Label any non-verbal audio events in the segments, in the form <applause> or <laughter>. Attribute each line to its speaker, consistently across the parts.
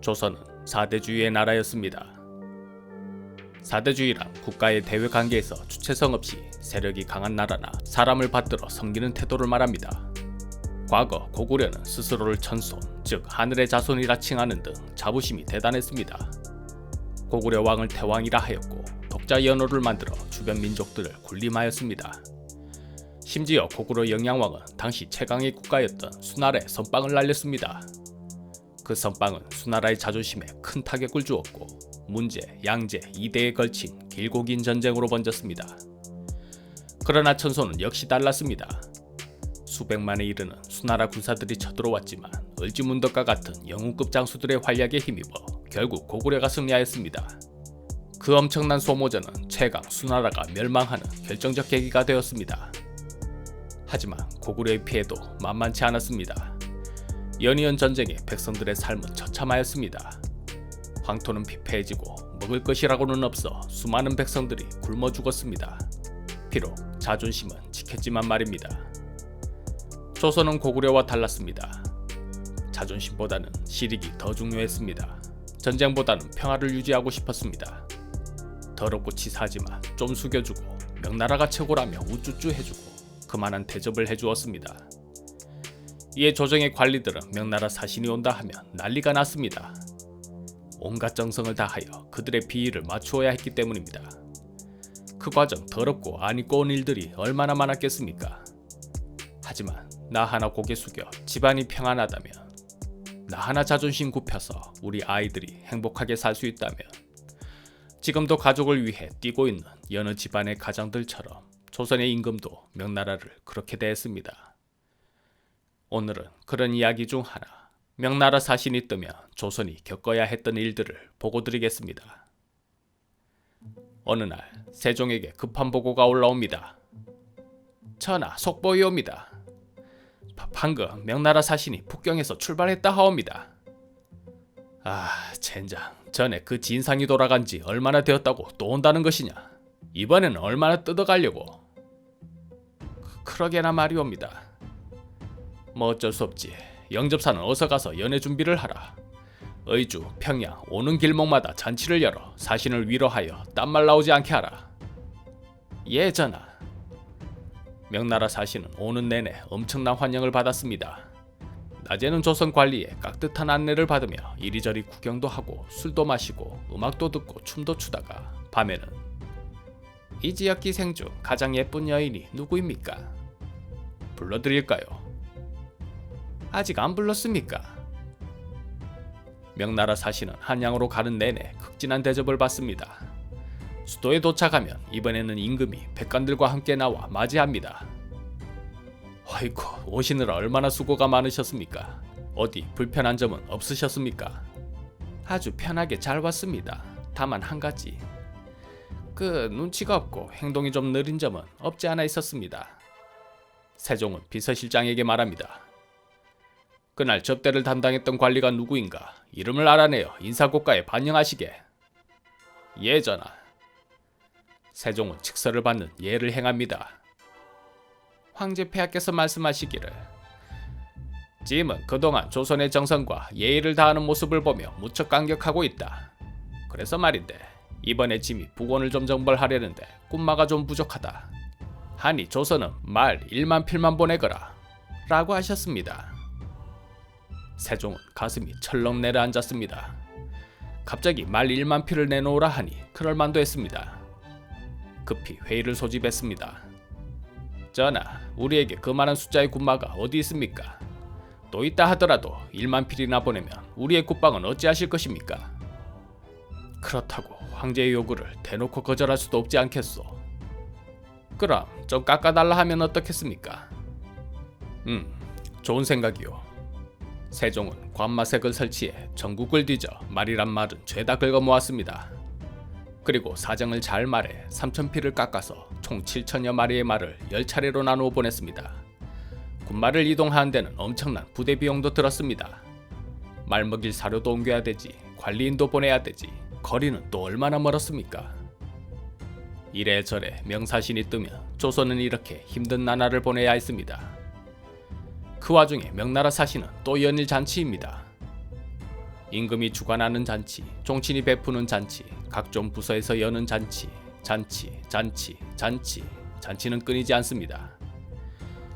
Speaker 1: 조선은 사대주의의 나라였습니다. 사대주의란 국가의 대외 관계에서 주체성 없이 세력이 강한 나라나 사람을 받들어 섬기는 태도를 말합니다. 과거 고구려는 스스로를 천손, 즉 하늘의 자손이라 칭하는 등 자부심이 대단했습니다. 고구려 왕을 태왕이라 하였고 독자 연호를 만들어 주변 민족들을 군림하였습니다. 심지어 고구려 영양왕은 당시 최강의 국가였던 수나라에 선빵을 날렸습니다. 그 선빵은 수나라의 자존심에 큰 타격을 주었고 문제, 양제, 이대에 걸친 길고 긴 전쟁으로 번졌습니다. 그러나 천손은 역시 달랐습니다. 수백만에 이르는 수나라 군사들이 쳐들어왔지만 을지문덕과 같은 영웅급 장수들의 활약에 힘입어 결국 고구려가 승리하였습니다. 그 엄청난 소모전은 최강 수나라가 멸망하는 결정적 계기가 되었습니다. 하지만 고구려의 피해도 만만치 않았습니다. 연이은 전쟁에 백성들의 삶은 처참하였습니다. 황토는 피폐해지고 먹을 것이라고는 없어 수많은 백성들이 굶어 죽었습니다. 비록 자존심은 지켰지만 말입니다. 조선은 고구려와 달랐습니다. 자존심보다는 실익이 더 중요했습니다. 전쟁보다는 평화를 유지하고 싶었습니다. 더럽고 치사하지만 좀 숙여주고 명나라가 최고라며 우쭈쭈 해주고 그만한 대접을 해주었습니다. 이에 조정의 관리들은 명나라 사신이 온다 하면 난리가 났습니다. 온갖 정성을 다하여 그들의 비위를 맞추어야 했기 때문입니다. 그 과정 더럽고 안이 꼬운 일들이 얼마나 많았겠습니까? 하지만 나 하나 고개 숙여 집안이 평안하다면 나 하나 자존심 굽혀서 우리 아이들이 행복하게 살 수 있다면 지금도 가족을 위해 뛰고 있는 여느 집안의 가장들처럼 조선의 임금도 명나라를 그렇게 대했습니다. 오늘은 그런 이야기 중 하나 명나라 사신이 뜨면 조선이 겪어야 했던 일들을 보고 드리겠습니다. 어느 날 세종에게 급한 보고가 올라옵니다. 전하 속보이옵니다. 바- 방금 명나라 사신이 북경에서 출발했다 하옵니다. 아, 젠장. 전에 그 진상이 돌아간 지 얼마나 되었다고 또 온다는 것이냐? 이번에는 얼마나 뜯어가려고? 그- 그러게나 말이옵니다. 뭐 어쩔 수 없지. 영접사는 어서 가서 연애 준비를 하라. 의주, 평양, 오는 길목마다 잔치를 열어 사신을 위로하여 딴말 나오지 않게 하라. 예, 전하. 명나라 사신은 오는 내내 엄청난 환영을 받았습니다. 낮에는 조선 관리에 깍듯한 안내를 받으며 이리저리 구경도 하고 술도 마시고 음악도 듣고 춤도 추다가 밤에는 이 지역 기생 중 가장 예쁜 여인이 누구입니까? 불러드릴까요? 아직 안 불렀습니까? 명나라 사신은 한양으로 가는 내내 극진한 대접을 받습니다. 수도에 도착하면 이번에는 임금이 백관들과 함께 나와 맞이합니다. 아이고 오시느라 얼마나 수고가 많으셨습니까? 어디 불편한 점은 없으셨습니까? 아주 편하게 잘 왔습니다. 다만 한 가지 그 눈치가 없고 행동이 좀 느린 점은 없지 않아 있었습니다. 세종은 비서실장에게 말합니다. 그날 접대를 담당했던 관리가 누구인가 이름을 알아내어 인사고가에 반영하시게. 예 전하. 세종은 직서를 받는 예를 행합니다. 황제 폐하께서 말씀하시기를 짐은 그동안 조선의 정성과 예의를 다하는 모습을 보며 무척 감격하고 있다. 그래서 말인데 이번에 짐이 북원을 좀 정벌하려는데 꿈마가 좀 부족하다. 하니 조선은 말 1만 필만 보내거라 라고 하셨습니다. 세종은 가슴이 철렁 내려앉았습니다. 갑자기 말 1만 필을 내놓으라 하니 그럴 만도 했습니다. 급히 회의를 소집했습니다. 전하, 우리에게 그만한 숫자의 군마가 어디 있습니까? 또 있다 하더라도 1만 필이나 보내면 우리의 국방은 어찌하실 것입니까? 그렇다고 황제의 요구를 대놓고 거절할 수도 없지 않겠소. 그럼 좀 깎아달라 하면 어떻겠습니까? 음, 좋은 생각이요. 세종은 관마색을 설치해 전국을 뒤져 말이란 말은 죄다 긁어 모았습니다. 그리고 사정을 잘 말해 3천 피를 깎아서 총 7천여 마리의 말을 10차례로 나누어 보냈습니다. 군말을 이동하는 데는 엄청난 부대 비용도 들었습니다. 말 먹일 사료도 옮겨야 되지, 관리인도 보내야 되지, 거리는 또 얼마나 멀었습니까? 이래저래 명사신이 뜨면 조선은 이렇게 힘든 나날을 보내야 했습니다. 그 와중에 명나라 사신은 또 연일 잔치입니다. 임금이 주관하는 잔치, 종친이 베푸는 잔치, 각종 부서에서 여는 잔치, 잔치, 잔치, 잔치, 잔치는 끊이지 않습니다.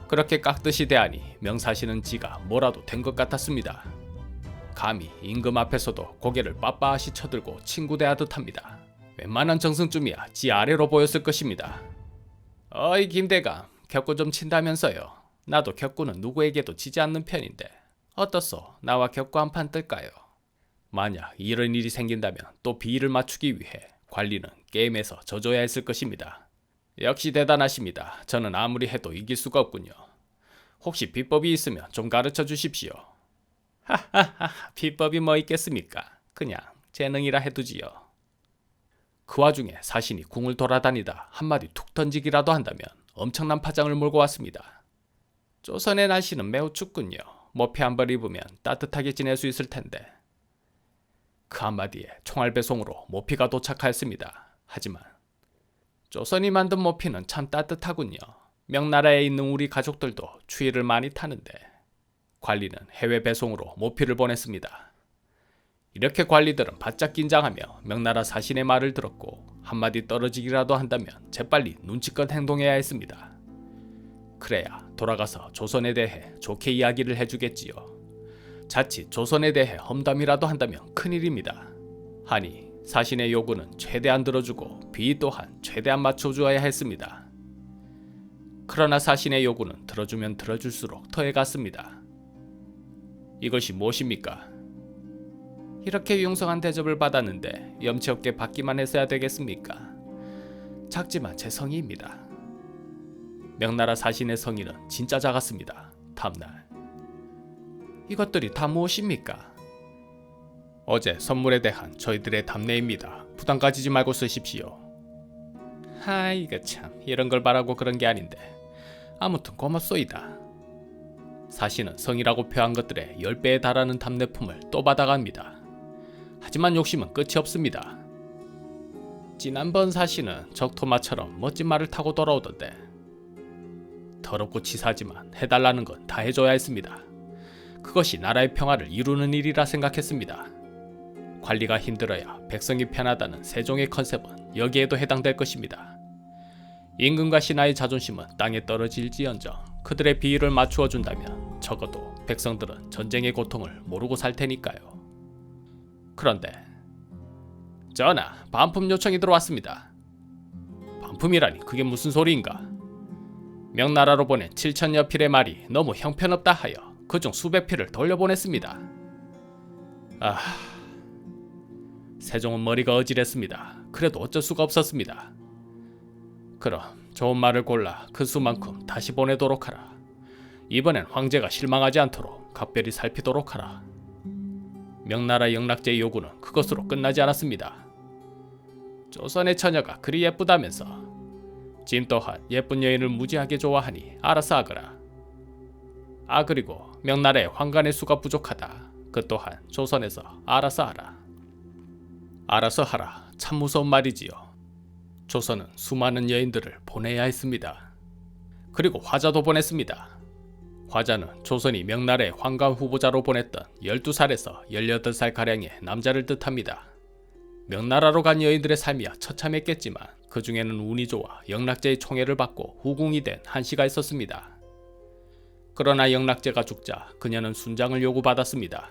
Speaker 1: 그렇게 깍듯이 대하니 명사시는 지가 뭐라도 된 것 같았습니다. 감히 임금 앞에서도 고개를 빳빳이 쳐들고 친구 대하듯 합니다. 웬만한 정승쯤이야 지 아래로 보였을 것입니다. 어이 김대감 격구 좀 친다면서요. 나도 격구는 누구에게도 지지 않는 편인데 어떻소? 나와 격구 한 판 뜰까요? 만약 이런 일이 생긴다면 또 비위를 맞추기 위해 관리는 게임에서 져줘야 했을 것입니다. 역시 대단하십니다. 저는 아무리 해도 이길 수가 없군요. 혹시 비법이 있으면 좀 가르쳐 주십시오. <laughs> 하하하, 비법이 뭐 있겠습니까? 그냥 재능이라 해두지요. 그 와중에 사신이 궁을 돌아다니다 한마디 툭 던지기라도 한다면 엄청난 파장을 몰고 왔습니다. 조선의 날씨는 매우 춥군요. 모피 한 벌 입으면 따뜻하게 지낼 수 있을 텐데. 그 한마디에 총알 배송으로 모피가 도착하였습니다. 하지만 조선이 만든 모피는 참 따뜻하군요. 명나라에 있는 우리 가족들도 추위를 많이 타는데 관리는 해외 배송으로 모피를 보냈습니다. 이렇게 관리들은 바짝 긴장하며 명나라 사신의 말을 들었고 한마디 떨어지기라도 한다면 재빨리 눈치껏 행동해야 했습니다. 그래야 돌아가서 조선에 대해 좋게 이야기를 해주겠지요. 자칫 조선에 대해 험담이라도 한다면 큰일입니다. 하니 사신의 요구는 최대한 들어주고 비 또한 최대한 맞춰주어야 했습니다. 그러나 사신의 요구는 들어주면 들어줄수록 더해갔습니다. 이것이 무엇입니까? 이렇게 융성한 대접을 받았는데 염치 없게 받기만 했어야 되겠습니까? 작지만 제 성의입니다. 명나라 사신의 성의는 진짜 작았습니다. 다음날 이것들이 다 무엇입니까? 어제 선물에 대한 저희들의 답례입니다. 부담 가지지 말고 쓰십시오. 하 이거 참 이런 걸 바라고 그런 게 아닌데 아무튼 고맙소이다. 사신은 성이라고 표한 것들의 10배에 달하는 답례품을 또 받아갑니다. 하지만 욕심은 끝이 없습니다. 지난번 사신은 적토마처럼 멋진 말을 타고 돌아오던데 더럽고 치사하지만 해달라는 건 다 해줘야 했습니다. 그것이 나라의 평화를 이루는 일이라 생각했습니다. 관리가 힘들어야 백성이 편하다는 세종의 컨셉은 여기에도 해당될 것입니다. 임금과 신하의 자존심은 땅에 떨어질지언정 그들의 비위를 맞추어 준다면 적어도 백성들은 전쟁의 고통을 모르고 살 테니까요. 그런데 전하, 반품 요청이 들어왔습니다. 반품이라니 그게 무슨 소리인가? 명나라로 보낸 7천여 필의 말이 너무 형편없다 하여 그중 수백 필을 돌려보냈습니다. 아, 세종은 머리가 어질했습니다. 그래도 어쩔 수가 없었습니다. 그럼 좋은 말을 골라 그 수만큼 다시 보내도록 하라. 이번엔 황제가 실망하지 않도록 각별히 살피도록 하라. 명나라 영락제의 요구는 그것으로 끝나지 않았습니다. 조선의 처녀가 그리 예쁘다면서 짐 또한 예쁜 여인을 무지하게 좋아하니 알아서 하거라. 아 그리고 명나라의 황간의 수가 부족하다. 그 또한 조선에서 알아서 하라. 알아서 하라. 참 무서운 말이지요. 조선은 수많은 여인들을 보내야 했습니다. 그리고 화자도 보냈습니다. 화자는 조선이 명나라의 황감 후보자로 보냈던 12살에서 18살 가량의 남자를 뜻합니다. 명나라로 간 여인들의 삶이야 처참했겠지만 그 중에는 운이 좋아 영락제의 총애를 받고 후궁이 된 한씨가 있었습니다. 그러나 영락제가 죽자 그녀는 순장을 요구받았습니다.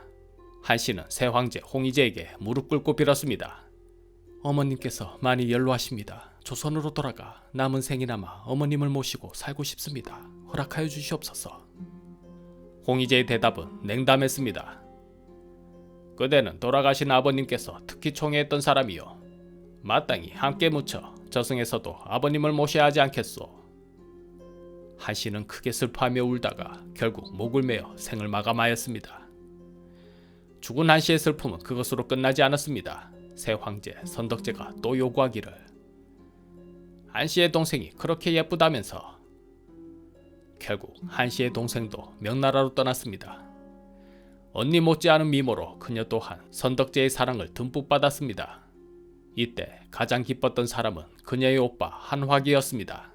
Speaker 1: 한씨는 새 황제 홍희제에게 무릎 꿇고 빌었습니다. 어머님께서 많이 연로하십니다. 조선으로 돌아가 남은 생이나마 어머님을 모시고 살고 싶습니다. 허락하여 주시옵소서. 홍희제의 대답은 냉담했습니다. 그대는 돌아가신 아버님께서 특히 총애했던 사람이요. 마땅히 함께 묻혀 저승에서도 아버님을 모셔야 하지 않겠소. 한씨는 크게 슬퍼하며 울다가 결국 목을 메어 생을 마감하였습니다. 죽은 한씨의 슬픔은 그것으로 끝나지 않았습니다. 새 황제 선덕제가 또 요구하기를 한씨의 동생이 그렇게 예쁘다면서 결국 한씨의 동생도 명나라로 떠났습니다. 언니 못지않은 미모로 그녀 또한 선덕제의 사랑을 듬뿍 받았습니다. 이때 가장 기뻤던 사람은 그녀의 오빠 한화기였습니다.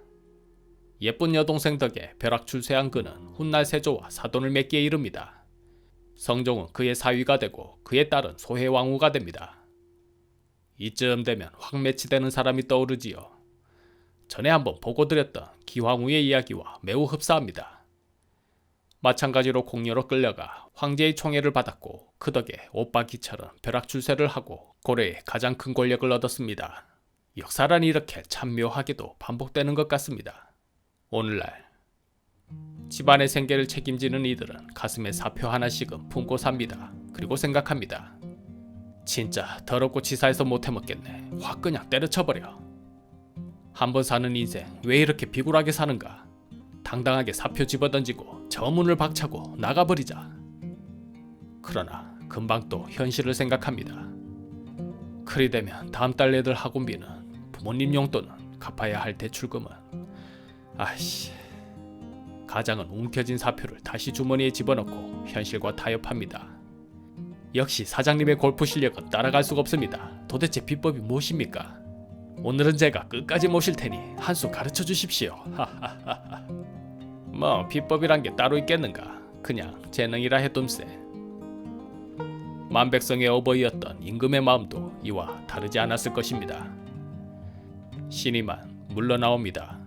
Speaker 1: 예쁜 여동생 덕에 벼락 출세한 그는 훗날 세조와 사돈을 맺기에 이릅니다. 성종은 그의 사위가 되고 그의 딸은 소해왕후가 됩니다. 이쯤 되면 확 매치되는 사람이 떠오르지요. 전에 한번 보고 드렸던 기황후의 이야기와 매우 흡사합니다. 마찬가지로 공녀로 끌려가 황제의 총애를 받았고 그 덕에 오빠 기철은 벼락 출세를 하고 고려의 가장 큰 권력을 얻었습니다. 역사란 이렇게 참 묘하게도 반복되는 것 같습니다. 오늘날 집안의 생계를 책임지는 이들은 가슴에 사표 하나씩은 품고 삽니다. 그리고 생각합니다. 진짜 더럽고 치사해서 못해 먹겠네. 확 그냥 때려쳐버려. 한번 사는 인생 왜 이렇게 비굴하게 사는가? 당당하게 사표 집어던지고 저 문을 박차고 나가버리자. 그러나 금방 또 현실을 생각합니다. 그리 되면 다음 달 애들 학원비는 부모님 용돈은 갚아야 할 대출금은 아이씨 가장은 움켜진 사표를 다시 주머니에 집어넣고 현실과 타협합니다. 역시 사장님의 골프 실력은 따라갈 수가 없습니다. 도대체 비법이 무엇입니까? 오늘은 제가 끝까지 모실 테니 한 수 가르쳐 주십시오. 하하하하. 뭐 비법이란 게 따로 있겠는가? 그냥 재능이라 해둠세. 만백성의 어버이였던 임금의 마음도 이와 다르지 않았을 것입니다. 신이만 물러나옵니다.